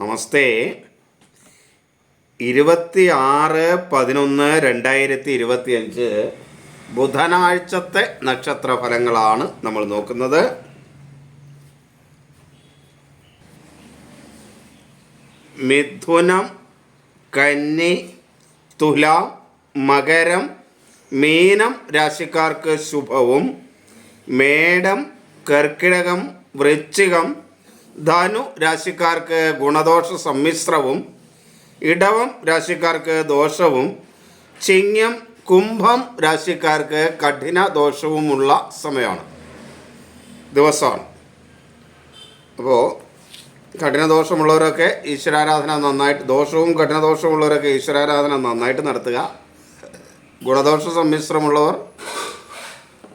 നമസ്തേ. ഇരുപത്തി ആറ് പതിനൊന്ന് രണ്ടായിരത്തി ഇരുപത്തി അഞ്ച് ബുധനാഴ്ചത്തെ നക്ഷത്ര ഫലങ്ങളാണ് നമ്മൾ നോക്കുന്നത്. മിഥുനം കന്നി തുലാം മകരം മീനം രാശിക്കാർക്ക് ശുഭവും. മേടം കർക്കിടകം വൃശ്ചികം ധനു രാശിക്കാർക്ക് ഗുണദോഷ സമ്മിശ്രവും ഇടവം രാശിക്കാർക്ക് ദോഷവും ചിങ്ങം കുംഭം രാശിക്കാർക്ക് കഠിന ദോഷവുമുള്ള സമയമാണ്. ദിവസമാണ്. അപ്പോൾ കഠിനദോഷമുള്ളവരൊക്കെ ഈശ്വരാരാധന നന്നായിട്ട് ദോഷവും കഠിനദോഷമുള്ളവരൊക്കെ ഈശ്വരാരാധന നന്നായിട്ട് നടത്തുക. ഗുണദോഷ സമ്മിശ്രമുള്ളവർ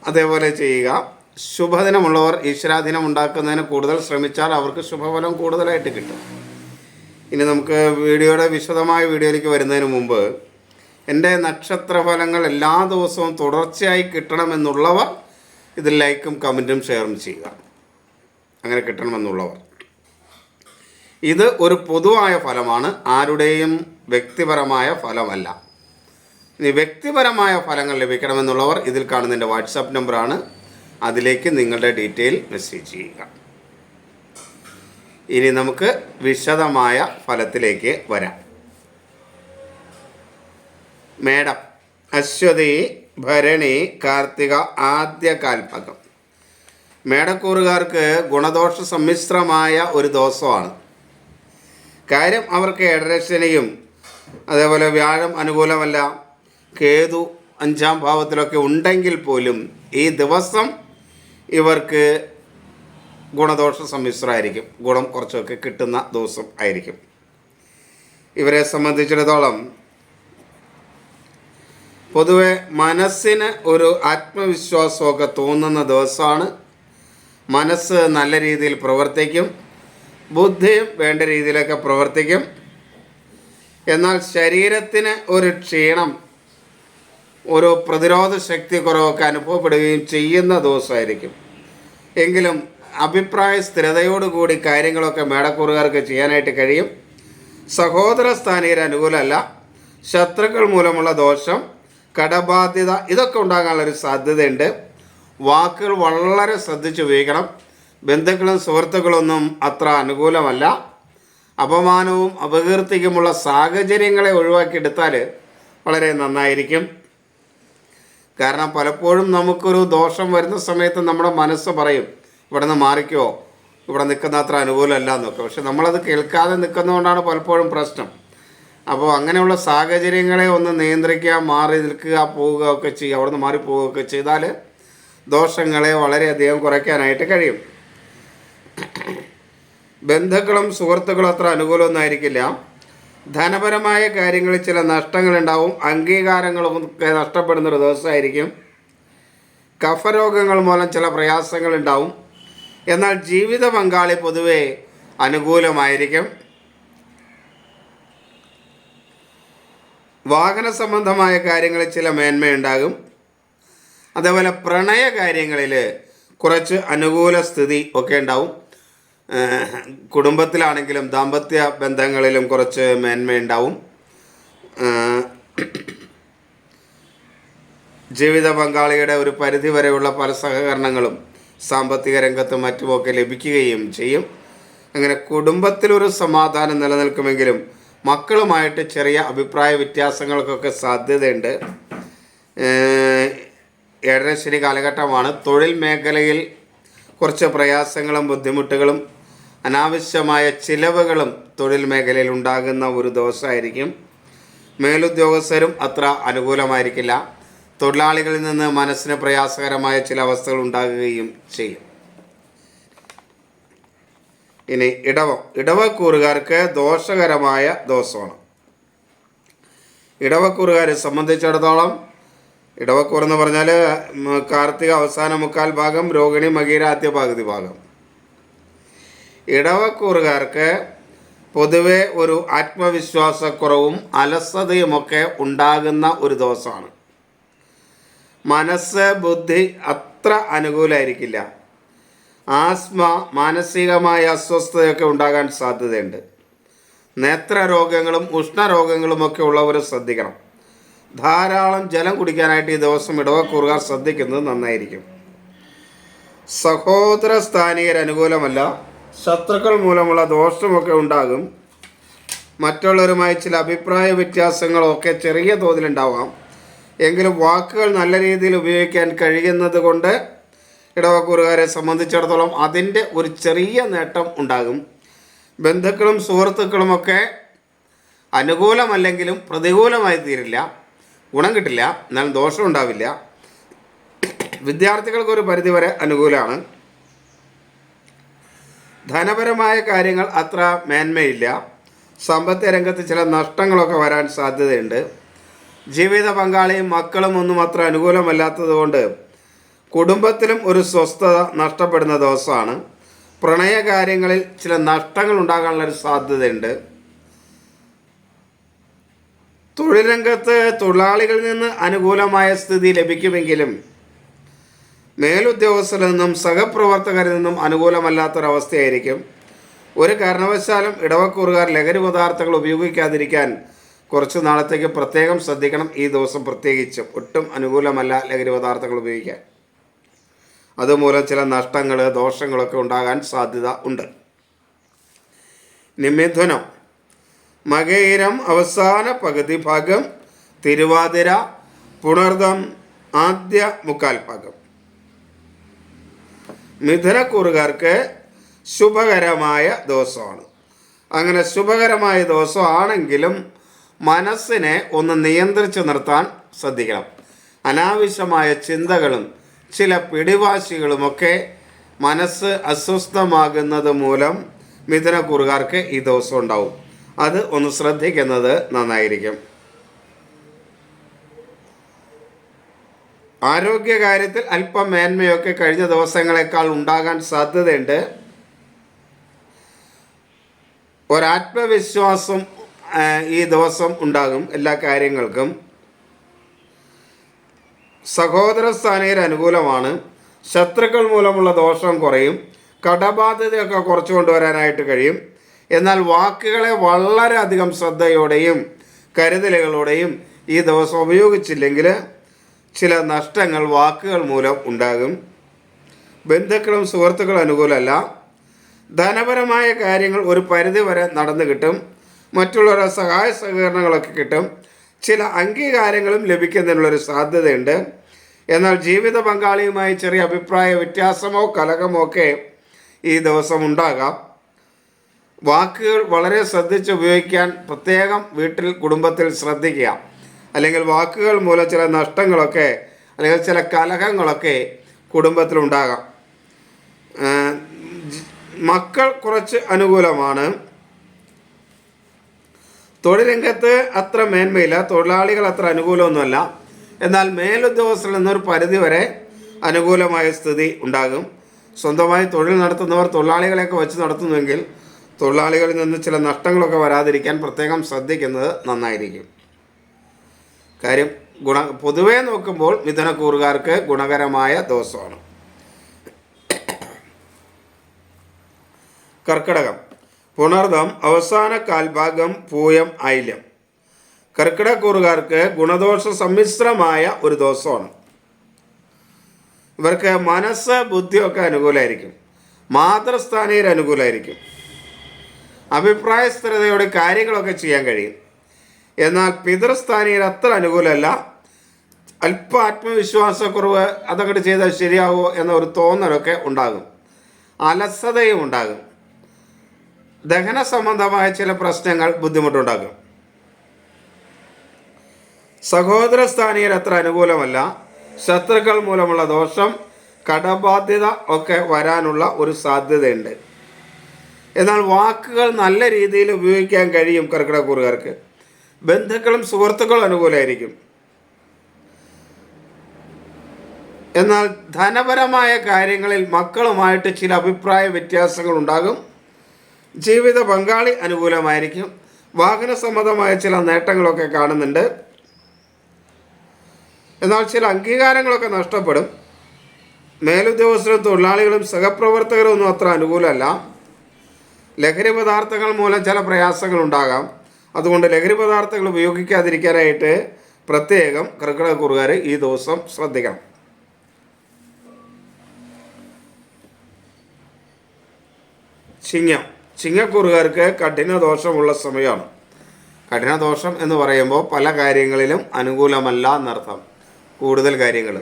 അതേപോലെ ചെയ്യുക. ശുഭദിനമുള്ളവർ ഈശ്വരാധീനം ഉണ്ടാക്കുന്നതിന് കൂടുതൽ ശ്രമിച്ചാൽ അവർക്ക് ശുഭഫലം കൂടുതലായിട്ട് കിട്ടും. ഇനി നമുക്ക് വീഡിയോയുടെ വിശദമായ വീഡിയോയിലേക്ക് വരുന്നതിന് മുമ്പ് എന്റെ നക്ഷത്രഫലങ്ങൾ എല്ലാ ദിവസവും തുടർച്ചയായി കിട്ടണമെന്നുള്ളവർ ഇത് ലൈക്കും കമന്റും ഷെയറും ചെയ്യുക. അങ്ങനെ കിട്ടണമെന്നുള്ളവർ. ഇത് ഒരു പൊതുവായ ഫലമാണ് ആരുടെയും വ്യക്തിപരമായ ഫലമല്ല. ഇനി വ്യക്തിപരമായ ഫലങ്ങൾ ലഭിക്കണമെന്നുള്ളവർ ഇതിൽ കാണുന്ന എന്റെ വാട്സാപ്പ് നമ്പറാണ് അതിലേക്ക് നിങ്ങളുടെ ഡീറ്റെയിൽ മെസ്സേജ് ചെയ്യുക. ഇനി നമുക്ക് വിശദമായ ഫലത്തിലേക്ക് വരാം. മേടം അശ്വതി ഭരണി കാർത്തിക ആദ്യ കാൽഭകം മേടക്കൂറുകാർക്ക് ഗുണദോഷ സമ്മിശ്രമായ ഒരു ദോഷമാണ് കാര്യം അവർക്ക് ഏഴരശനിയും അതേപോലെ വ്യാഴം അനുകൂലമല്ല. കേതു അഞ്ചാം ഭാവത്തിലൊക്കെ ഉണ്ടെങ്കിൽ പോലും ഈ ദിവസം ഇവർക്ക് ഗുണദോഷ സമ്മിശ്രമായിരിക്കും. ഗുണം കുറച്ചൊക്കെ കിട്ടുന്ന ദിവസം ആയിരിക്കും. ഇവരെ സംബന്ധിച്ചിടത്തോളം പൊതുവെ മനസ്സിന് ഒരു ആത്മവിശ്വാസമൊക്കെ തോന്നുന്ന ദിവസമാണ്. മനസ്സ് നല്ല രീതിയിൽ പ്രവർത്തിക്കും. ബുദ്ധിയും വേണ്ട രീതിയിലൊക്കെ പ്രവർത്തിക്കും. എന്നാൽ ശരീരത്തിന് ഒരു ക്ഷീണം ഒരു പ്രതിരോധ ശക്തി കുറവൊക്കെ അനുഭവപ്പെടുകയും ചെയ്യുന്ന ദിവസമായിരിക്കും. എങ്കിലും അഭിപ്രായ സ്ഥിരതയോടുകൂടി കാര്യങ്ങളൊക്കെ മേടക്കൂറുകാർക്ക് ചെയ്യാനായിട്ട് കഴിയും. സഹോദര സ്ഥാനീയർ അനുകൂലമല്ല. ശത്രുക്കൾ മൂലമുള്ള ദോഷം കടബാധ്യത ഇതൊക്കെ ഉണ്ടാകാനുള്ളൊരു സാധ്യതയുണ്ട്. വാക്കുകൾ വളരെ ശ്രദ്ധിച്ച് ഉപയോഗിക്കണം. ബന്ധുക്കളും സുഹൃത്തുക്കളൊന്നും അത്ര അനുകൂലമല്ല. അപമാനവും അപകീർത്തിക്കുമുള്ള സാഹചര്യങ്ങളെ ഒഴിവാക്കിയെടുത്താൽ വളരെ നന്നായിരിക്കും. കാരണം പലപ്പോഴും നമുക്കൊരു ദോഷം വരുന്ന സമയത്ത് നമ്മുടെ മനസ്സ് പറയും ഇവിടെ നിന്ന് മാറിക്കോ ഇവിടെ നിൽക്കുന്ന അത്ര അനുകൂലമല്ല എന്നൊക്കെ. പക്ഷെ നമ്മളത് കേൾക്കാതെ നിൽക്കുന്നതുകൊണ്ടാണ് പലപ്പോഴും പ്രശ്നം. അപ്പോൾ അങ്ങനെയുള്ള സാഹചര്യങ്ങളെ ഒന്ന് നിയന്ത്രിക്കുക മാറി നിൽക്കുക പോവുക ഒക്കെ ചെയ്യുക അവിടെ നിന്ന് മാറി പോവുകയൊക്കെ ചെയ്താൽ ദോഷങ്ങളെ വളരെയധികം കുറയ്ക്കാനായിട്ട് കഴിയും. ബന്ധുക്കളും സുഹൃത്തുക്കളും അത്ര അനുകൂലമൊന്നായിരിക്കില്ല ധനപരമായ കാര്യങ്ങളിൽ ചില നഷ്ടങ്ങളുണ്ടാവും. അംഗീകാരങ്ങളും ഒക്കെ നഷ്ടപ്പെടുന്ന ഒരു ദിവസമായിരിക്കും. കഫരോഗങ്ങൾ മൂലം ചില പ്രയാസങ്ങളുണ്ടാവും. എന്നാൽ ജീവിത പങ്കാളി പൊതുവെ അനുകൂലമായിരിക്കും. വാഹന സംബന്ധമായ കാര്യങ്ങളിൽ ചില മേന്മയുണ്ടാകും. അതേപോലെ പ്രണയ കാര്യങ്ങളിൽ കുറച്ച് അനുകൂല സ്ഥിതി ഒക്കെ ഉണ്ടാവും. കുടുംബത്തിലാണെങ്കിലും ദാമ്പത്യ ബന്ധങ്ങളിലും കുറച്ച് മേന്മയുണ്ടാവും. ജീവിത പങ്കാളിയുടെ ഒരു പരിധി വരെയുള്ള പല സഹകരണങ്ങളും സാമ്പത്തിക രംഗത്തും മറ്റുമൊക്കെ ലഭിക്കുകയും ചെയ്യും. അങ്ങനെ കുടുംബത്തിലൊരു സമാധാനം നിലനിൽക്കുമെങ്കിലും മക്കളുമായിട്ട് ചെറിയ അഭിപ്രായ വ്യത്യാസങ്ങൾക്കൊക്കെ സാധ്യതയുണ്ട്. ഏഴരശ്ശേരി കാലഘട്ടമാണ്. തൊഴിൽ മേഖലയിൽ കുറച്ച് പ്രയാസങ്ങളും ബുദ്ധിമുട്ടുകളും അനാവശ്യമായ ചിലവുകളും തൊഴിൽ മേഖലയിൽ ഉണ്ടാകുന്ന ഒരു ദിവസമായിരിക്കും. മേലുദ്യോഗസ്ഥരും അത്ര അനുകൂലമായിരിക്കില്ല. തൊഴിലാളികളിൽ നിന്ന് മനസ്സിന് പ്രയാസകരമായ ചില അവസ്ഥകൾ ഉണ്ടാകുകയും ചെയ്യും. ഇനി ഇടവ. ഇടവക്കൂറുകാർക്ക് ദോഷകരമായ ദിവസമാണ്. ഇടവക്കൂറുകാരെ സംബന്ധിച്ചിടത്തോളം ഇടവക്കൂർ എന്ന് പറഞ്ഞാൽ കാർത്തിക അവസാന മുക്കാൽ ഭാഗം രോഹിണി മകീര ആദ്യ പകുതി ഭാഗം. ഇടവക്കൂറുകാർക്ക് പൊതുവെ ഒരു ആത്മവിശ്വാസക്കുറവും അലസതയുമൊക്കെ ഉണ്ടാകുന്ന ഒരു ദിവസമാണ്. മനസ്സ് ബുദ്ധി അത്ര അനുകൂലമായിരിക്കില്ല ആസ്മ മാനസികമായ അസ്വസ്ഥതയൊക്കെ ഉണ്ടാകാൻ സാധ്യതയുണ്ട്. നേത്രരോഗങ്ങളും ഉഷ്ണരോഗങ്ങളും ഒക്കെ ഉള്ളവർ ശ്രദ്ധിക്കണം. ധാരാളം ജലം കുടിക്കാനായിട്ട് ഈ ദിവസം ഇടവക്കൂറുകാർ ശ്രദ്ധിക്കുന്നത് നന്നായിരിക്കും. സഹോദര സ്ഥാനികർ അനുകൂലമല്ല ശത്രുക്കൾ മൂലമുള്ള ദോഷമൊക്കെ ഉണ്ടാകും. മറ്റുള്ളവരുമായി ചില അഭിപ്രായ വ്യത്യാസങ്ങളൊക്കെ ചെറിയ തോതിലുണ്ടാവാം. എങ്കിലും വാക്കുകൾ നല്ല രീതിയിൽ ഉപയോഗിക്കാൻ കഴിയുന്നത് കൊണ്ട് ഇടവക്കൂറുകാരെ സംബന്ധിച്ചിടത്തോളം അതിന്റെ ഒരു ചെറിയ നേട്ടം ഉണ്ടാകും. ബന്ധുക്കളും സുഹൃത്തുക്കളുമൊക്കെ അനുകൂലമല്ലെങ്കിലും പ്രതികൂലമായി തീരില്ല. ഗുണം കിട്ടില്ല. എന്നാൽ ദോഷം ഉണ്ടാവില്ല. വിദ്യാർത്ഥികൾക്ക് ഒരു പരിധിവരെ അനുകൂലമാണ്. ധനപരമായ കാര്യങ്ങൾ അത്ര മേന്മയില്ല. സമ്പത്ത് രംഗത്ത് ചില നഷ്ടങ്ങളൊക്കെ വരാൻ സാധ്യതയുണ്ട്. ജീവിത പങ്കാളിയും മക്കളും ഒന്നും അത്ര അനുകൂലമല്ലാത്തതുകൊണ്ട് കുടുംബത്തിലും ഒരു സ്വസ്ഥത നഷ്ടപ്പെടുന്ന ദിവസമാണ്. പ്രണയകാര്യങ്ങളിൽ ചില നഷ്ടങ്ങൾ ഉണ്ടാകാനുള്ളൊരു സാധ്യതയുണ്ട്. തൊഴിൽ രംഗത്ത് തൊഴിലാളികളിൽ നിന്ന് അനുകൂലമായ സ്ഥിതി ലഭിക്കുമെങ്കിലും മേലുദ്യോഗസ്ഥരിൽ നിന്നും സഹപ്രവർത്തകരിൽ നിന്നും അനുകൂലമല്ലാത്തൊരവസ്ഥയായിരിക്കും. ഒരു കാരണവശാലും ഇടവക്കൂറുകാർ ലഹരി പദാർത്ഥങ്ങൾ ഉപയോഗിക്കാതിരിക്കാൻ കുറച്ച് നാളത്തേക്ക് പ്രത്യേകം ശ്രദ്ധിക്കണം ഈ ദിവസം പ്രത്യേകിച്ച്. ഒട്ടും അനുകൂലമല്ല ലഹരി പദാർത്ഥങ്ങൾ ഉപയോഗിക്കാൻ. അതുമൂലം ചില നഷ്ടങ്ങൾ ദോഷങ്ങളൊക്കെ ഉണ്ടാകാൻ സാധ്യത ഉണ്ട്. നിമിഥുനം. മകയിരം അവസാന പകുതി ഭാഗം തിരുവാതിര പുണർദം ആദ്യ മുക്കാൽ ഭാഗം. മിഥുനക്കൂറുകാർക്ക് ശുഭകരമായ ദിവസമാണ്. അങ്ങനെ ശുഭകരമായ ദിവസമാണെങ്കിലും മനസ്സിനെ ഒന്ന് നിയന്ത്രിച്ചു നിർത്താൻ ശ്രദ്ധിക്കണം. അനാവശ്യമായ ചിന്തകളും ചില പിടിവാശികളുമൊക്കെ മനസ്സ് അസ്വസ്ഥമാകുന്നത് മൂലം മിഥുനക്കൂറുകാർക്ക് ഈ ദിവസം ഉണ്ടാവും. അത് ഒന്ന് ശ്രദ്ധിക്കുന്നത് നന്നായിരിക്കും. ആരോഗ്യകാര്യത്തിൽ അല്പം മേന്മയൊക്കെ കഴിഞ്ഞ ദിവസങ്ങളെക്കാൾ ഉണ്ടാകാൻ സാധ്യതയുണ്ട്. ഒരാത്മവിശ്വാസം ഈ ദിവസം ഉണ്ടാകും എല്ലാ കാര്യങ്ങൾക്കും. സഹോദര സ്ഥാനീയർ അനുകൂലമാണ്. ശത്രുക്കൾ മൂലമുള്ള ദോഷം കുറയും. കടബാധ്യതയൊക്കെ കുറച്ചു കൊണ്ടുവരാനായിട്ട് കഴിയും. എന്നാൽ വാക്കുകളെ വളരെയധികം ശ്രദ്ധയോടെയും കരുതലുകളോടെയും ഈ ദിവസം ഉപയോഗിച്ചില്ലെങ്കിൽ ചില നഷ്ടങ്ങൾ വാക്കുകൾ മൂലം ഉണ്ടാകും. ബന്ധുക്കളും സുഹൃത്തുക്കളും അനുകൂലമല്ല. ധനപരമായ കാര്യങ്ങൾ ഒരു പരിധി വരെ നടന്നു കിട്ടും. മറ്റുള്ളവരുടെ സഹായ സഹകരണങ്ങളൊക്കെ കിട്ടും. ചില അംഗീകാരങ്ങളും ലഭിക്കുന്നതിനുള്ളൊരു സാധ്യതയുണ്ട്. എന്നാൽ ജീവിത പങ്കാളിയുമായി ചെറിയ അഭിപ്രായ വ്യത്യാസമോ കലഹമോ ഒക്കെ ഈ ദിവസം ഉണ്ടാകാം. വാക്കുകൾ വളരെ ശ്രദ്ധിച്ച് ഉപയോഗിക്കാൻ പ്രത്യേകം വീട്ടിൽ കുടുംബത്തിൽ ശ്രദ്ധിക്കുക. അല്ലെങ്കിൽ വാക്കുകൾ മൂലം ചില നഷ്ടങ്ങളൊക്കെ അല്ലെങ്കിൽ ചില കലഹങ്ങളൊക്കെ കുടുംബത്തിലുണ്ടാകാം. മക്കൾ കുറച്ച് അനുകൂലമാണ്. തൊഴിൽ രംഗത്ത് അത്ര മേന്മയില്ല തൊഴിലാളികൾ അത്ര അനുകൂലമൊന്നുമല്ല. എന്നാൽ മേലുദ്യോഗസ്ഥരിൽ നിന്നൊരു പരിധി വരെ അനുകൂലമായ സ്ഥിതി ഉണ്ടാകും. സ്വന്തമായി തൊഴിൽ നടത്തുന്നവർ തൊഴിലാളികളെയൊക്കെ വെച്ച് നടത്തുന്നുവെങ്കിൽ തൊഴിലാളികളിൽ നിന്ന് ചില നഷ്ടങ്ങളൊക്കെ വരാതിരിക്കാൻ പ്രത്യേകം ശ്രദ്ധിക്കുന്നത് നന്നായിരിക്കും. കാര്യം ഗുണ പൊതുവേ നോക്കുമ്പോൾ മിഥുനക്കൂറുകാർക്ക് ഗുണകരമായ ദോഷമാണ്. കർക്കിടകം. പുണർദം അവസാന കാൽഭാഗം പൂയം ഐല്യം കർക്കിടക്കൂറുകാർക്ക് ഗുണദോഷ സമ്മിശ്രമായ ഒരു ദോഷമാണ്. ഇവർക്ക് മനസ്സ് ബുദ്ധിയൊക്കെ അനുകൂലമായിരിക്കും മാതൃസ്ഥാനീയർ അനുകൂലമായിരിക്കും അഭിപ്രായ സ്ഥിരതയോടെ കാര്യങ്ങളൊക്കെ ചെയ്യാൻ കഴിയും. എന്നാൽ പിതൃസ്ഥാനീയർ അത്ര അനുകൂലമല്ല. അല്പ ആത്മവിശ്വാസക്കുറവ് അതങ്ങോട്ട് ചെയ്താൽ ശരിയാവോ എന്ന ഒരു തോന്നലൊക്കെ ഉണ്ടാകും. അലസതയും ഉണ്ടാകും. ദഹന സംബന്ധമായ ചില പ്രശ്നങ്ങൾ ബുദ്ധിമുട്ടുണ്ടാകും. സഹോദര സ്ഥാനീയർ അത്ര അനുകൂലമല്ല. ശത്രുക്കൾ മൂലമുള്ള ദോഷം കടബാധ്യത ഒക്കെ വരാനുള്ള ഒരു സാധ്യതയുണ്ട്. എന്നാൽ വാക്കുകൾ നല്ല രീതിയിൽ ഉപയോഗിക്കാൻ കഴിയും കർക്കിടക്കൂറുകാർക്ക് ബന്ധുക്കളും സുഹൃത്തുക്കളും അനുകൂലമായിരിക്കും എന്നാൽ ധനപരമായ കാര്യങ്ങളിൽ മക്കളുമായിട്ട് ചില അഭിപ്രായ വ്യത്യാസങ്ങൾ ഉണ്ടാകും. ജീവിത പങ്കാളി അനുകൂലമായിരിക്കും. വാഹന സംബന്ധമായ ചില നേട്ടങ്ങളൊക്കെ കാണുന്നുണ്ട്. എന്നാൽ ചില അംഗീകാരങ്ങളൊക്കെ നഷ്ടപ്പെടും. മേലുദ്യോഗസ്ഥരും തൊഴിലാളികളും സഹപ്രവർത്തകരും ഒന്നും അത്ര അനുകൂലമല്ല. ലഹരി പദാർത്ഥങ്ങൾ മൂലം ചില പ്രയാസങ്ങൾ ഉണ്ടാകാം. അതുകൊണ്ട് ലഹരി പദാർത്ഥങ്ങൾ ഉപയോഗിക്കാതിരിക്കാനായിട്ട് പ്രത്യേകം കർക്കിടകക്കുറുകാർ ഈ ദിവസം ശ്രദ്ധിക്കണം. ചിങ്ങം. ചിങ്ങക്കുറുകാർക്ക് കഠിന ദോഷമുള്ള സമയമാണ്. കഠിന ദോഷം എന്ന് പറയുമ്പോൾ പല കാര്യങ്ങളിലും അനുകൂലമല്ല എന്നർത്ഥം. കൂടുതൽ കാര്യങ്ങൾ.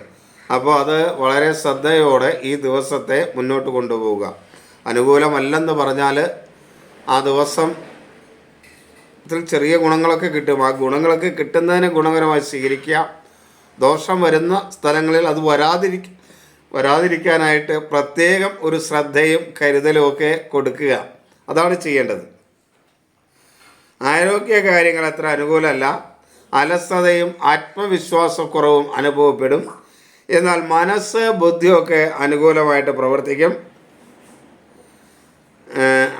അപ്പോൾ അത് വളരെ ശ്രദ്ധയോടെ ഈ ദിവസത്തെ മുന്നോട്ട് കൊണ്ടുപോവുക. അനുകൂലമല്ലെന്ന് പറഞ്ഞാൽ ആ ദിവസം ഇതിൽ ചെറിയ ഗുണങ്ങളൊക്കെ കിട്ടും. ആ ഗുണങ്ങളൊക്കെ കിട്ടുന്നതിന് ഗുണകരമായി സ്വീകരിക്കുക. ദോഷം വരുന്ന സ്ഥലങ്ങളിൽ അത് വരാതിരിക്ക വരാതിരിക്കാനായിട്ട് പ്രത്യേകം ഒരു ശ്രദ്ധയും കരുതലും ഒക്കെ കൊടുക്കുക. അതാണ് ചെയ്യേണ്ടത്. ആരോഗ്യ കാര്യങ്ങൾ അത്ര അനുകൂലമല്ല. അലസതയും ആത്മവിശ്വാസക്കുറവും അനുഭവപ്പെടും. എന്നാൽ മനസ്സ് ബുദ്ധിയൊക്കെ അനുകൂലമായിട്ട് പ്രവർത്തിക്കും.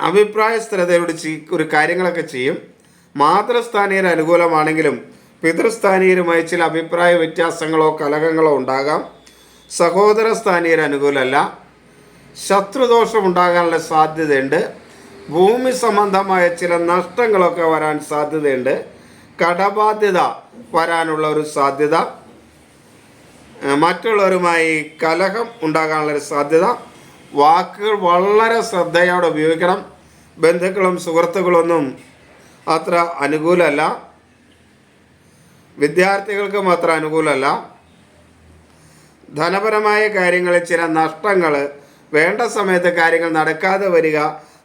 അഭിപ്രായ സ്ഥിരതയോട് ഒരു കാര്യങ്ങളൊക്കെ ചെയ്യും. മാതൃസ്ഥാനീയർ അനുകൂലമാണെങ്കിലും പിതൃസ്ഥാനീയരുമായി ചില അഭിപ്രായ വ്യത്യാസങ്ങളോ കലഹങ്ങളോ ഉണ്ടാകാം. സഹോദര സ്ഥാനീയർ അനുകൂലമല്ല. ശത്രുദോഷം ഉണ്ടാകാനുള്ള സാധ്യതയുണ്ട്. ഭൂമി സംബന്ധമായ ചില നഷ്ടങ്ങളൊക്കെ വരാൻ സാധ്യതയുണ്ട്. കടബാധ്യത വരാനുള്ള ഒരു സാധ്യത. മറ്റുള്ളവരുമായി കലഹം ഉണ്ടാകാനുള്ള ഒരു സാധ്യത. വാക്കുകൾ വളരെ ശ്രദ്ധയോടെ ഉപയോഗിക്കണം. ബന്ധുക്കളും സുഹൃത്തുക്കളൊന്നും അത്ര അനുകൂലമല്ല വിദ്യാർത്ഥികൾക്ക് അത്ര അനുകൂലമല്ല ധനപരമായ കാര്യങ്ങളിൽ ചില നഷ്ടങ്ങൾ വേണ്ട സമയത്ത് കാര്യങ്ങൾ നടക്കാതെ വരിക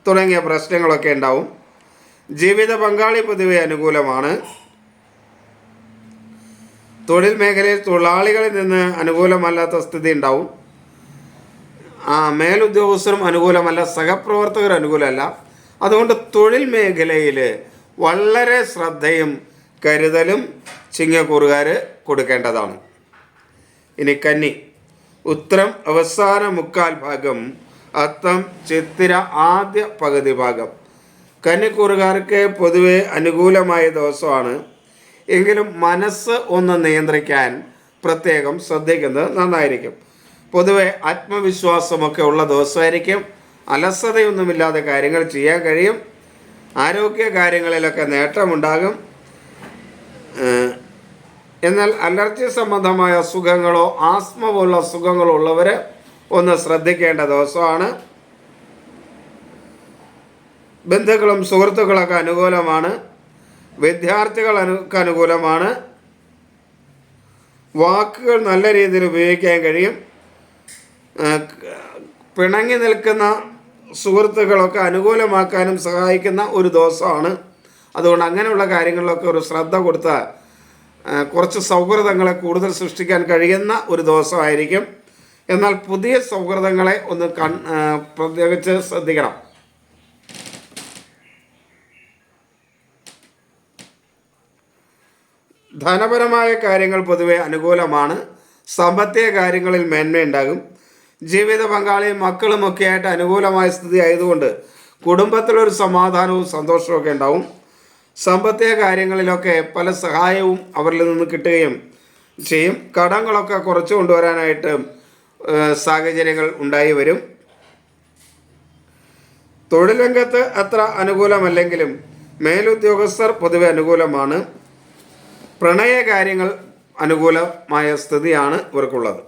തുടങ്ങിയ പ്രശ്നങ്ങളൊക്കെ ഉണ്ടാവും. ജീവിത പങ്കാളി പൊതുവെ അനുകൂലമാണ്. തൊഴിൽ മേഖലയിൽ തൊഴിലാളികളിൽ നിന്ന് അനുകൂലമല്ലാത്ത സ്ഥിതി ഉണ്ടാവും. ആ മേലുദ്യോഗസ്ഥരും അനുകൂലമല്ല സഹപ്രവർത്തകർ അനുകൂലമല്ല. അതുകൊണ്ട് തൊഴിൽ മേഖലയിൽ വളരെ ശ്രദ്ധയും കരുതലും ചിങ്ങക്കൂറുകാർ കൊടുക്കേണ്ടതാണ്. ഇനി കന്നി. ഉത്തരം അവസാന മുക്കാൽ ഭാഗം അത്തം ചിത്തിര ആദ്യ പകുതി ഭാഗം. കന്നിക്കൂറുകാർക്ക് പൊതുവെ അനുകൂലമായ ദിവസമാണ്. എങ്കിലും മനസ്സ് ഒന്ന് നിയന്ത്രിക്കാൻ പ്രത്യേകം ശ്രദ്ധിക്കുന്നത് നന്നായിരിക്കും. പൊതുവെ ആത്മവിശ്വാസമൊക്കെ ഉള്ള ദിവസമായിരിക്കും. അലസതയൊന്നുമില്ലാതെ കാര്യങ്ങൾ ചെയ്യാൻ കഴിയും. ആരോഗ്യ കാര്യങ്ങളിലൊക്കെ നേട്ടമുണ്ടാകും. എന്നാൽ അലർജി സംബന്ധമായ അസുഖങ്ങളോ ആസ്മ പോലുള്ള അസുഖങ്ങളോ ഉള്ളവർ ഒന്ന് ശ്രദ്ധിക്കേണ്ട ദിവസമാണ്. ബന്ധുക്കളും സുഹൃത്തുക്കളൊക്കെ അനുകൂലമാണ്. വിദ്യാർത്ഥികൾ അനുക്ക് അനുകൂലമാണ്. വാക്കുകൾ നല്ല രീതിയിൽ ഉപയോഗിക്കാൻ കഴിയും. പിണങ്ങി നിൽക്കുന്ന സുഹൃത്തുക്കളൊക്കെ അനുകൂലമാക്കാനും സഹായിക്കുന്ന ഒരു ദിവസമാണ്. അതുകൊണ്ട് അങ്ങനെയുള്ള കാര്യങ്ങളിലൊക്കെ ഒരു ശ്രദ്ധ കൊടുത്താൽ കുറച്ച് സൗഹൃദങ്ങളെ കൂടുതൽ സൃഷ്ടിക്കാൻ കഴിയുന്ന ഒരു ദിവസമായിരിക്കും. എന്നാൽ പുതിയ സൗഹൃദങ്ങളെ ഒന്ന് കൺ പ്രത്യേകിച്ച് ശ്രദ്ധിക്കണം. ധനപരമായ കാര്യങ്ങൾ പൊതുവെ അനുകൂലമാണ്. സാമ്പത്തിക കാര്യങ്ങളിൽ മേന്മയുണ്ടാകും. ജീവിത പങ്കാളിയും മക്കളും ഒക്കെ ആയിട്ട് അനുകൂലമായ സ്ഥിതി ആയതുകൊണ്ട് കുടുംബത്തിലൊരു സമാധാനവും സന്തോഷവും ഒക്കെ ഉണ്ടാവും. സാമ്പത്തിക കാര്യങ്ങളിലൊക്കെ പല സഹായവും അവരിൽ നിന്ന് കിട്ടുകയും ചെയ്യും. കടങ്ങളൊക്കെ കുറച്ച് കൊണ്ടുവരാനായിട്ട് സാഹചര്യങ്ങൾ ഉണ്ടായി വരും. തൊഴിൽ രംഗത്ത് അത്ര അനുകൂലമല്ലെങ്കിലും മേലുദ്യോഗസ്ഥർ പൊതുവെ അനുകൂലമാണ്. പ്രണയ കാര്യങ്ങൾ അനുകൂലമായ സ്ഥിതിയാണ് ഇവർക്കുള്ളത്.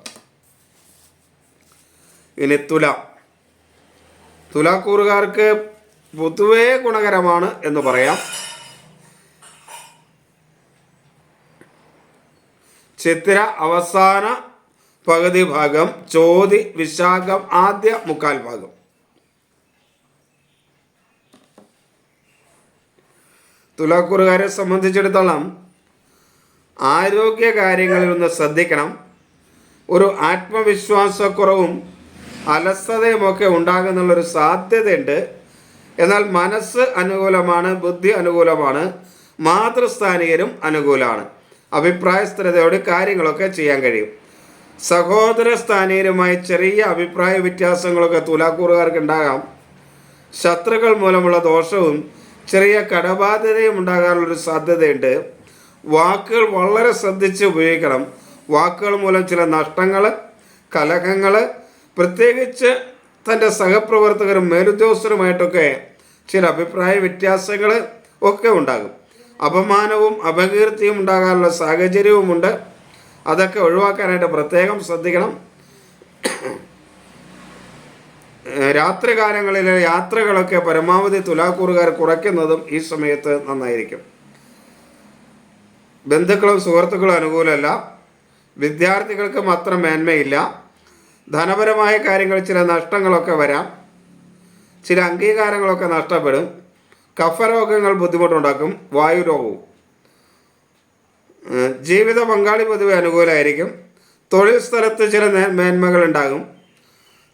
ഇനി തുല. തുലാക്കൂറുകാർക്ക് പൊതുവേ ഗുണകരമാണ് എന്ന് പറയാം. ചിത്തിര അവസാന പകുതി ഭാഗം ചോതി വിശാഖം ആദ്യ മുക്കാൽ ഭാഗം. തുലാക്കൂറുകാരെ സംബന്ധിച്ചിടത്തോളം ആരോഗ്യ കാര്യങ്ങളിൽ ഒന്ന് ശ്രദ്ധിക്കണം. ഒരു ആത്മവിശ്വാസക്കുറവും അലസതയുമൊക്കെ ഉണ്ടാകുന്നുള്ളൊരു സാധ്യതയുണ്ട്. എന്നാൽ മനസ്സ് അനുകൂലമാണ് ബുദ്ധി അനുകൂലമാണ് മാതൃസ്ഥാനീയരും അനുകൂലമാണ്. അഭിപ്രായ സ്ഥിരതയോട് കാര്യങ്ങളൊക്കെ ചെയ്യാൻ കഴിയും. സഹോദര സ്ഥാനീയരുമായി ചെറിയ അഭിപ്രായ വ്യത്യാസങ്ങളൊക്കെ തുലാക്കൂറുകാർക്ക് ഉണ്ടാകാം. ശത്രുക്കൾ മൂലമുള്ള ദോഷവും ചെറിയ കടബാധ്യതയും ഉണ്ടാകാനുള്ളൊരു സാധ്യതയുണ്ട്. വാക്കുകൾ വളരെ ശ്രദ്ധിച്ച് ഉപയോഗിക്കണം. വാക്കുകൾ മൂലം ചില നഷ്ടങ്ങൾ കലഹങ്ങൾ പ്രത്യേകിച്ച് തന്റെ സഹപ്രവർത്തകരും മേലുദ്യോഗസ്ഥരുമായിട്ടൊക്കെ ചില അഭിപ്രായ വ്യത്യാസങ്ങൾ ഒക്കെ ഉണ്ടാകും. അപമാനവും അപകീർത്തിയും ഉണ്ടാകാനുള്ള സാഹചര്യവുമുണ്ട്. അതൊക്കെ ഒഴിവാക്കാനായിട്ട് പ്രത്യേകം ശ്രദ്ധിക്കണം. രാത്രികാലങ്ങളിലെ യാത്രകളൊക്കെ പരമാവധി തുലാക്കൂറുകാർ കുറയ്ക്കുന്നതും ഈ സമയത്ത് നന്നായിരിക്കും. ബന്ധുക്കളും സുഹൃത്തുക്കളും അനുകൂലമല്ല. വിദ്യാർത്ഥികൾക്ക് മാത്രം മേന്മയില്ല. ധനപരമായ കാര്യങ്ങൾ ചില നഷ്ടങ്ങളൊക്കെ വരാം. ചില അംഗീകാരങ്ങളൊക്കെ നഷ്ടപ്പെടും. കഫരോഗങ്ങൾ ബുദ്ധിമുട്ടുണ്ടാക്കും. വായുരോഗവും രോഗവും. ജീവിത പങ്കാളി പൊതുവെ അനുകൂലമായിരിക്കും തൊഴിൽ സ്ഥലത്ത് ചില മേന്മകൾ ഉണ്ടാകും.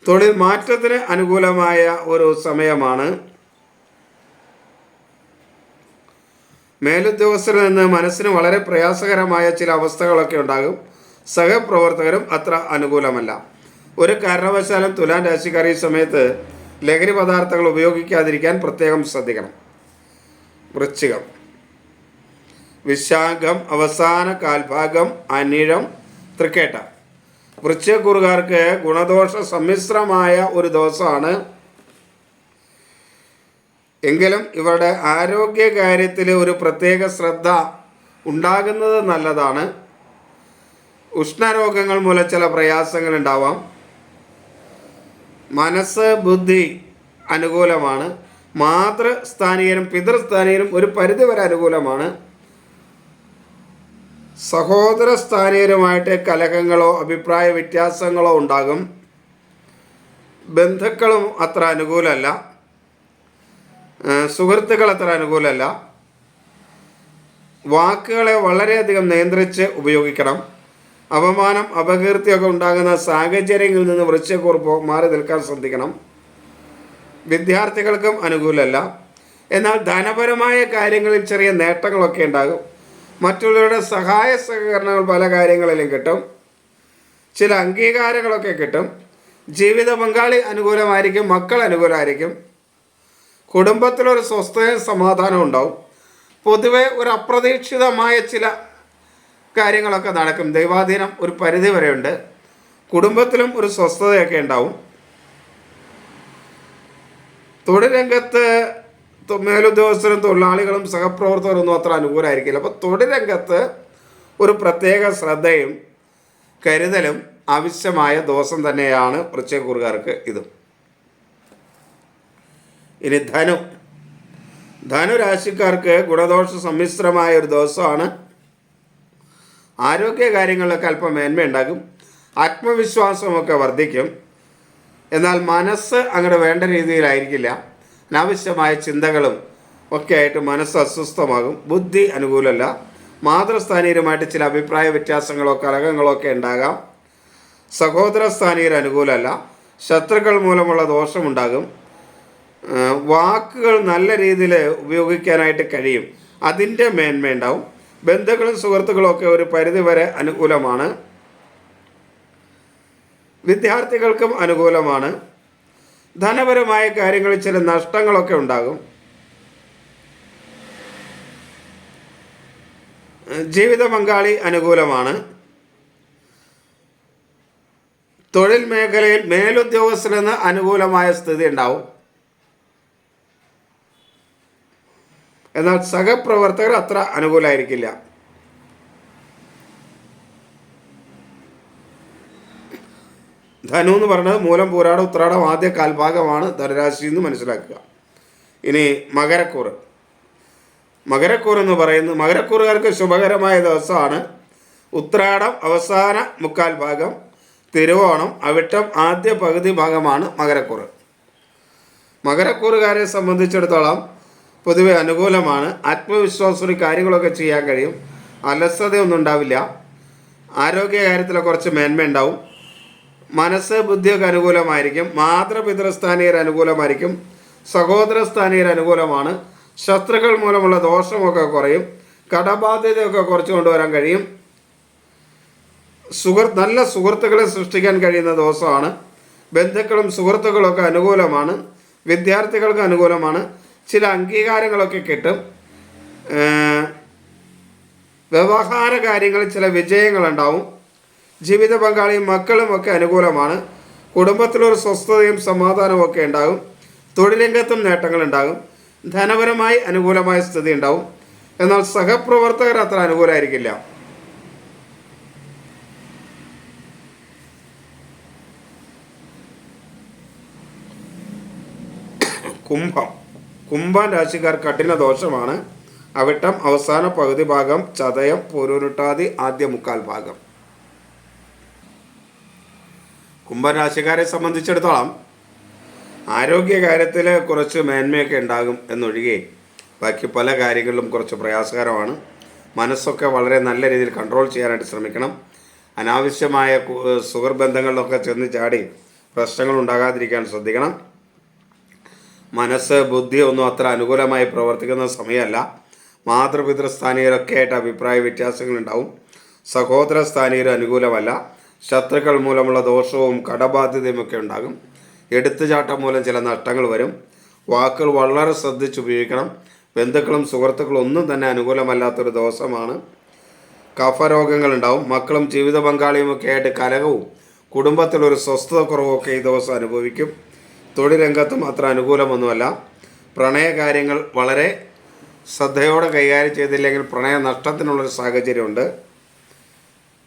തൊഴിൽ മാറ്റത്തിന് അനുകൂലമായ ഒരു സമയമാണ്. മേലുദ്യോഗസ്ഥരിൽ നിന്ന് മനസ്സിന് വളരെ പ്രയാസകരമായ ചില അവസ്ഥകളൊക്കെ ഉണ്ടാകും. സഹപ്രവർത്തകരും അത്ര അനുകൂലമല്ല. ഒരു കാരണവശാലും തുലാം രാശിക്കാർ ഈ സമയത്ത് ലഹരി പദാർത്ഥങ്ങൾ ഉപയോഗിക്കാതിരിക്കാൻ പ്രത്യേകം ശ്രദ്ധിക്കണം. വൃശ്ചികം. വിശാഖം അവസാന കാൽഭാഗം അനിഴം തൃക്കേട്ട. വൃശ്ചികക്കുറുകാർക്ക് ഗുണദോഷ സമ്മിശ്രമായ ഒരു ദിവസമാണ്. എങ്കിലും ഇവരുടെ ആരോഗ്യ കാര്യത്തിൽ ഒരു പ്രത്യേക ശ്രദ്ധ ഉണ്ടാകുന്നത് നല്ലതാണ്. ഉഷ്ണരോഗങ്ങൾ മൂലം ചില പ്രയാസങ്ങൾ ഉണ്ടാവാം മനസ്സ് ബുദ്ധി അനുകൂലമാണ്. മാതൃസ്ഥാനീയനും പിതൃസ്ഥാനീയനും ഒരു പരിധിവരെ അനുകൂലമാണ്. സഹോദര സ്ഥാനീയരുമായിട്ട് കലഹങ്ങളോ അഭിപ്രായ വ്യത്യാസങ്ങളോ ഉണ്ടാകും. ബന്ധുക്കളും അത്ര അനുകൂലമല്ല സുഹൃത്തുക്കൾ അത്ര അനുകൂലമല്ല വാക്കുകളെ വളരെയധികം നിയന്ത്രിച്ച് ഉപയോഗിക്കണം. അപമാനം അപകീർത്തിയൊക്കെ ഉണ്ടാകുന്ന സാഹചര്യങ്ങളിൽ നിന്ന് വൃശ്ചക്കുറിപ്പോ മാറി നിൽക്കാൻ ശ്രദ്ധിക്കണം. വിദ്യാർത്ഥികൾക്കും അനുകൂലമല്ല. എന്നാൽ ധനപരമായ കാര്യങ്ങളിൽ ചെറിയ നേട്ടങ്ങളൊക്കെ ഉണ്ടാകും. മറ്റുള്ളവരുടെ സഹായ സഹകരണങ്ങൾ പല കാര്യങ്ങളിലും കിട്ടും. ചില അംഗീകാരങ്ങളൊക്കെ കിട്ടും. ജീവിത പങ്കാളി അനുകൂലമായിരിക്കും മക്കൾ അനുകൂലമായിരിക്കും. കുടുംബത്തിലൊരു സ്വസ്ഥതയും സമാധാനവും ഉണ്ടാവും. പൊതുവെ ഒരു അപ്രതീക്ഷിതമായ ചില കാര്യങ്ങളൊക്കെ നടക്കും. ദൈവാധീനം ഒരു പരിധി വരെ ഉണ്ട് കുടുംബത്തിലും ഒരു സ്വസ്ഥതയൊക്കെ ഉണ്ടാവും. തൊഴിൽ രംഗത്ത് മേലുദ്യോഗസ്ഥരും തൊഴിലാളികളും സഹപ്രവർത്തകരും ഒന്നും അത്ര അനുകൂലമായിരിക്കില്ല അപ്പോൾ തൊഴിൽ രംഗത്ത് ഒരു പ്രത്യേക ശ്രദ്ധയും കരുതലും ആവശ്യമായ ദോഷം തന്നെയാണ് വൃശ്ചയക്കൂറുകാർക്ക് ഇത്. ഇനി ധനു. ധനുരാശിക്കാർക്ക് ഗുണദോഷ സമ്മിശ്രമായ ഒരു ദിവസമാണ് ആരോഗ്യ കാര്യങ്ങളിലൊക്കെ അല്പം മേന്മയുണ്ടാകും. ആത്മവിശ്വാസമൊക്കെ വർദ്ധിക്കും. എന്നാൽ മനസ്സ് അങ്ങോട്ട് വേണ്ട രീതിയിലായിരിക്കില്ല. അനാവശ്യമായ ചിന്തകളും ഒക്കെ ആയിട്ട് മനസ്സ് അസ്വസ്ഥമാകും. ബുദ്ധി അനുകൂലമല്ല. മാതൃസ്ഥാനീയരുമായിട്ട് ചില അഭിപ്രായ വ്യത്യാസങ്ങളോ കലഹങ്ങളോ ഒക്കെ ഉണ്ടാകാം. സഹോദര സ്ഥാനീയർ അനുകൂലമല്ല. ശത്രുക്കൾ മൂലമുള്ള ദോഷമുണ്ടാകും. വാക്കുകൾ നല്ല രീതിയിൽ ഉപയോഗിക്കാനായിട്ട് കഴിയും. അതിന്റെ മേന്മയുണ്ടാവും. ബന്ധുക്കളും സുഹൃത്തുക്കളും ഒക്കെ ഒരു പരിധിവരെ അനുകൂലമാണ്. വിദ്യാർത്ഥികൾക്കും അനുകൂലമാണ്. ധനപരമായ കാര്യങ്ങളിൽ ചില നഷ്ടങ്ങളൊക്കെ ഉണ്ടാകും. ജീവിത പങ്കാളി അനുകൂലമാണ്. തൊഴിൽ മേഖലയിൽ മേലുദ്യോഗസ്ഥരെന്ന് അനുകൂലമായ സ്ഥിതി ഉണ്ടാവും. എന്നാൽ സഹപ്രവർത്തകർ അത്ര അനുകൂലമായിരിക്കില്ല ധനു എന്ന് പറഞ്ഞത് മൂലം പോരാട ഉത്രാടം ആദ്യ കാൽഭാഗമാണ് ധനരാശി എന്ന് മനസ്സിലാക്കുക. ഇനി മകരക്കൂറ്. മകരക്കൂർ എന്ന് പറയുന്നത് മകരക്കൂറുകാർക്ക് ശുഭകരമായ ദിവസമാണ്. ഉത്രാടം അവസാന മുക്കാൽ ഭാഗം തിരുവോണം അവിട്ടം ആദ്യ പകുതി ഭാഗമാണ് മകരക്കൂറ്. മകരക്കൂറുകാരെ സംബന്ധിച്ചിടത്തോളം പൊതുവെ അനുകൂലമാണ്. ആത്മവിശ്വാസത്തോടെ കാര്യങ്ങളൊക്കെ ചെയ്യാൻ കഴിയും. അലസതയൊന്നും ഉണ്ടാവില്ല. ആരോഗ്യ കാര്യത്തിലെ കുറച്ച് മേന്മ ഉണ്ടാവും. മനസ്സ് ബുദ്ധിയൊക്കെ അനുകൂലമായിരിക്കും. മാതൃപിതൃസ്ഥാനീയർ അനുകൂലമായിരിക്കും. സഹോദര സ്ഥാനീയർ അനുകൂലമാണ്. ശത്രുക്കൾ മൂലമുള്ള ദോഷമൊക്കെ കുറയും. കടബാധ്യതയൊക്കെ കുറച്ച് കൊണ്ടുവരാൻ കഴിയും. സുഹൃത്ത് നല്ല സുഹൃത്തുക്കളെ സൃഷ്ടിക്കാൻ കഴിയുന്ന ദിവസമാണ്. ബന്ധുക്കളും സുഹൃത്തുക്കളൊക്കെ അനുകൂലമാണ്. വിദ്യാർത്ഥികൾക്ക് അനുകൂലമാണ്. ചില അംഗീകാരങ്ങളൊക്കെ കിട്ടും. വ്യവഹാര കാര്യങ്ങളിൽ ചില വിജയങ്ങളുണ്ടാവും. ജീവിത പങ്കാളിയും മക്കളും ഒക്കെ അനുകൂലമാണ്. കുടുംബത്തിലൊരു സ്വസ്ഥതയും സമാധാനവും ഒക്കെ ഉണ്ടാകും. തൊഴിലംഗത്തും നേട്ടങ്ങളുണ്ടാകും ധനപരമായി അനുകൂലമായ സ്ഥിതി ഉണ്ടാവും. എന്നാൽ സഹപ്രവർത്തകർ അത്ര അനുകൂലമായിരിക്കില്ല കുംഭം. കുംഭം രാശിക്കാർ കഠിന ദോഷമാണ്. അവിട്ടം അവസാന പകുതി ഭാഗം ചതയം പൊരുരുട്ടാതി ആദ്യ മുക്കാൽ ഭാഗം. കുംഭരാശിക്കാരെ സംബന്ധിച്ചിടത്തോളം ആരോഗ്യകാര്യത്തിൽ കുറച്ച് മേന്മയൊക്കെ ഉണ്ടാകും എന്നൊഴികെ ബാക്കി പല കാര്യങ്ങളിലും കുറച്ച് പ്രയാസകരമാണ്. മനസ്സൊക്കെ വളരെ നല്ല രീതിയിൽ കൺട്രോൾ ചെയ്യാനായിട്ട് ശ്രമിക്കണം. അനാവശ്യമായ സുഹൃബന്ധങ്ങളിലൊക്കെ ചെന്ന് ചാടി പ്രശ്നങ്ങൾ ഉണ്ടാകാതിരിക്കാൻ ശ്രദ്ധിക്കണം. മനസ്സ് ബുദ്ധി ഒന്നും അത്ര അനുകൂലമായി പ്രവർത്തിക്കുന്ന സമയമല്ല. മാതൃപിതൃ സ്ഥാനീയരൊക്കെ ആയിട്ട് അഭിപ്രായ വ്യത്യാസങ്ങളുണ്ടാവും. സഹോദര സ്ഥാനീയർ അനുകൂലമല്ല. ശത്രുക്കൾ മൂലമുള്ള ദോഷവും കടബാധ്യതയും ഒക്കെ ഉണ്ടാകും. എടുത്തുചാട്ടം മൂലം ചില നഷ്ടങ്ങൾ വരും. വാക്കുകൾ വളരെ ശ്രദ്ധിച്ച് ഉപയോഗിക്കണം ബന്ധുക്കളും സുഹൃത്തുക്കളും ഒന്നും തന്നെ അനുകൂലമല്ലാത്തൊരു ദോഷമാണ്. കഫരോഗങ്ങൾ ഉണ്ടാവും മക്കളും ജീവിത പങ്കാളിയും ഒക്കെ ആയിട്ട് കലകവും കുടുംബത്തിലൊരു സ്വസ്ഥത കുറവൊക്കെ ഈ ദിവസം അനുഭവിക്കും. തൊഴിൽ രംഗത്തും അത്ര അനുകൂലമൊന്നുമല്ല. പ്രണയകാര്യങ്ങൾ വളരെ ശ്രദ്ധയോടെ കൈകാര്യം ചെയ്തില്ലെങ്കിൽ പ്രണയ നഷ്ടത്തിനുള്ളൊരു സാഹചര്യമുണ്ട്.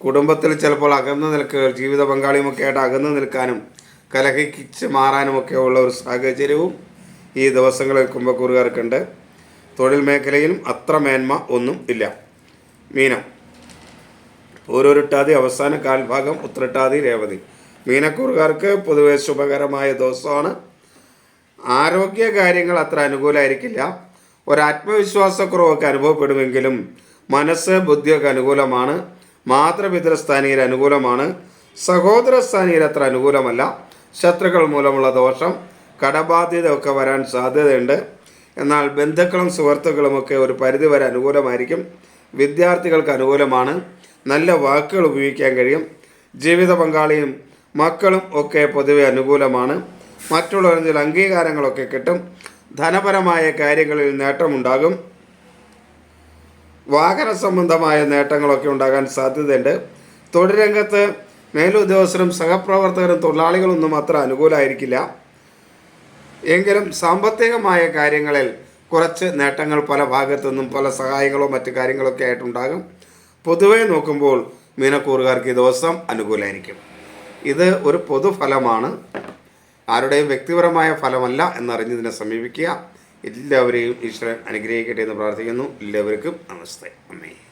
കുടുംബത്തിൽ ചിലപ്പോൾ അകന്നു നിൽക്കുക ജീവിത പങ്കാളിയുമൊക്കെ ആയിട്ട് അകന്നു നിൽക്കാനും കലഹിച്ച് മാറാനുമൊക്കെ ഉള്ള ഒരു സാഹചര്യവും ഈ ദിവസങ്ങളിൽ കുംഭക്കൂറുകാർക്കുണ്ട്. തൊഴിൽ മേഖലയിലും അത്ര മേന്മ ഒന്നും ഇല്ല. മീനം. ഓരോരുട്ടാതി അവസാന കാൽഭാഗം ഉത്രട്ടാതി രേവതി. മീനക്കൂറുകാർക്ക് പൊതുവെ ശുഭകരമായ ദിവസമാണ്. ആരോഗ്യ കാര്യങ്ങൾ അത്ര അനുകൂലമായിരിക്കില്ല ഒരാത്മവിശ്വാസക്കുറവൊക്കെ അനുഭവപ്പെടുമെങ്കിലും മനസ്സ് ബുദ്ധിയൊക്കെ അനുകൂലമാണ്. മാതൃപിതൃസ്ഥാനീയർ അനുകൂലമാണ്. സഹോദര സ്ഥാനീയർ അത്ര അനുകൂലമല്ല. ശത്രുക്കൾ മൂലമുള്ള ദോഷം കടബാധ്യത ഒക്കെ വരാൻ സാധ്യതയുണ്ട്. എന്നാൽ ബന്ധുക്കളും സുഹൃത്തുക്കളുമൊക്കെ ഒരു പരിധി വരെ അനുകൂലമായിരിക്കും. വിദ്യാർത്ഥികൾക്ക് അനുകൂലമാണ്. നല്ല വാക്കുകൾ ഉപയോഗിക്കാൻ കഴിയും. ജീവിത പങ്കാളിയും മക്കളും ഒക്കെ പൊതുവെ അനുകൂലമാണ്. മറ്റുള്ളവരിൽ ചില അംഗീകാരങ്ങളൊക്കെ കിട്ടും. ധനപരമായ കാര്യങ്ങളിൽ നേട്ടമുണ്ടാകും. വാഹന സംബന്ധമായ നേട്ടങ്ങളൊക്കെ ഉണ്ടാകാൻ സാധ്യതയുണ്ട്. തൊഴിൽ രംഗത്ത് മേലുദ്യോഗസ്ഥരും സഹപ്രവർത്തകരും തൊഴിലാളികളൊന്നും അത്ര അനുകൂലമായിരിക്കില്ല എങ്കിലും സാമ്പത്തികമായ കാര്യങ്ങളിൽ കുറച്ച് നേട്ടങ്ങൾ പല ഭാഗത്തു നിന്നും പല സഹായങ്ങളോ മറ്റു കാര്യങ്ങളൊക്കെ ആയിട്ടുണ്ടാകും. പൊതുവേ നോക്കുമ്പോൾ മീനക്കൂറുകാർക്ക് ഈ ദിവസം അനുകൂലമായിരിക്കും. ഇത് ഒരു പൊതുഫലമാണ്. ആരുടെയും വ്യക്തിപരമായ ഫലമല്ല എന്നറിഞ്ഞതിനെ സമീപിക്കുക. എല്ലാവരെയും ഈശ്വരൻ അനുഗ്രഹിക്കട്ടെ എന്ന് പ്രാർത്ഥിക്കുന്നു. എല്ലാവർക്കും നമസ്തേ. അമ്മേ.